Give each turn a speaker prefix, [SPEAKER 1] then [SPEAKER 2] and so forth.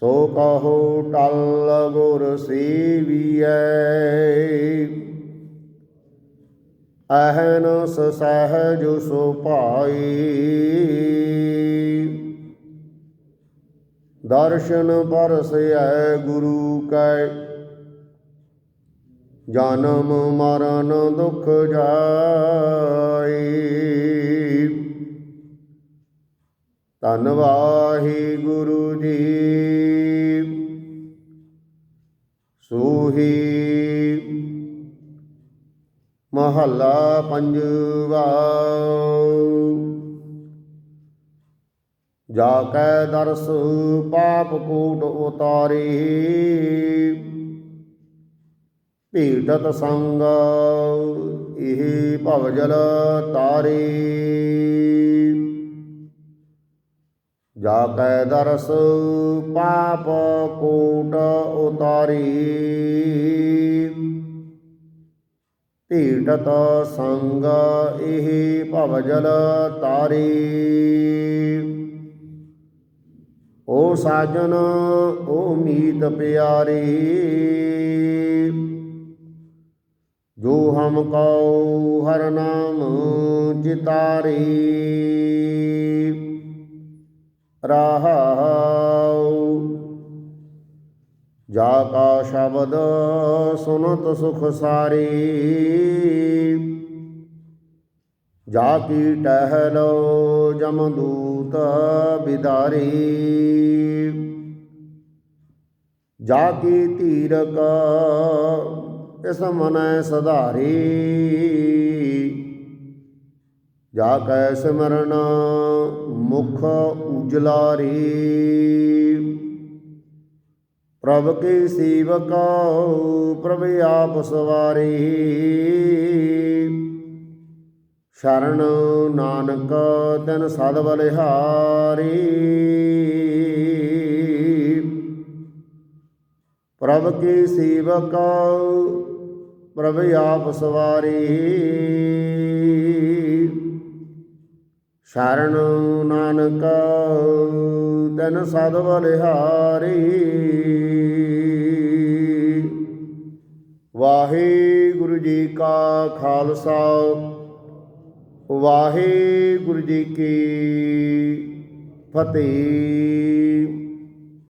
[SPEAKER 1] ਸੋ ਕਹੋ ਟਲ ਗੁਰ ਸੇਵੀਐ। ਅਹਨਸ ਸਹਿਜ ਸੋ ਭਾਈ ਦਰਸ਼ਨ ਪਰਸੈ ਗੁਰੂ ਕੈ। ਜਨਮ ਮਰਨ ਦੁਖ ਜਾਈ। ਧੰਨ ਵਾਹਿਗੁਰੂ ਜੀ। ਸੋਹੀ ਮਹੱਲਾ ਪੰਜਵਾ। ਜਾ ਕੈ ਦਰਸ ਪਾਪ ਕੂਟ ਉਤਾਰੀ। ਭੀਟਤ ਸੰਗ ਇਹ ਭਵਜਲ ਤਾਰੀ। ਜਾ ਕੈ ਦਰਸ ਪਾਪ ਕੂਟ ਉਤਾਰੀ। ਭੀਟਤ ਸੰਗ ਇਹ ਭਵਜਲ ਤਾਰੀ। ਓ ਸਾਜਨ, ਓ ਮੀਤ ਪਿਆਰੀ। ਜੋ ਹਮ ਕਉ ਹਰ ਨਾਮ ਚਿਤਾਰੀ ਰਹਾਉ। ਜਾ ਕਾ ਸ਼ਬਦ ਸੁਨਤ ਸੁਖ ਸਾਰੀ। ਜਾ ਕੀ ਟਹਿਲੋ ਜਮਦੂਤ ਬਿਦਾਰੀ। ਜਾ ਕੀ ਧੀਰਕ ਇਸ ਮਨੈ ਸਧਾਰੀ। ਜਾ ਕੈ ਸਿਮਰਨ ਮੁਖ ਉਜਲਾਰੀ। ਪ੍ਰਭ ਕੀ ਸੇਵਕ ਪ੍ਰਭ ਆਪ ਸਵਾਰੀ। ਸ਼ਰਨ ਨਾਨਕ ਤਨ ਸਦ ਬਲਿਹਾਰੀ। ਪ੍ਰਭ ਕੀ ਸੇਵਕ ਪ੍ਰਭ ਆਪ ਸਵਾਰੀ। ਸ਼ਰਨ ਨਾਨਕ ਤਨ ਸਦ ਬਲਿਹਾਰੀ। ਵਾਹਿਗੁਰੂ ਜੀ ਕਾ ਖਾਲਸਾ ਵਾਹਿਗੁਰੂ ਜੀ ਕੀ ਫਤਿਹ।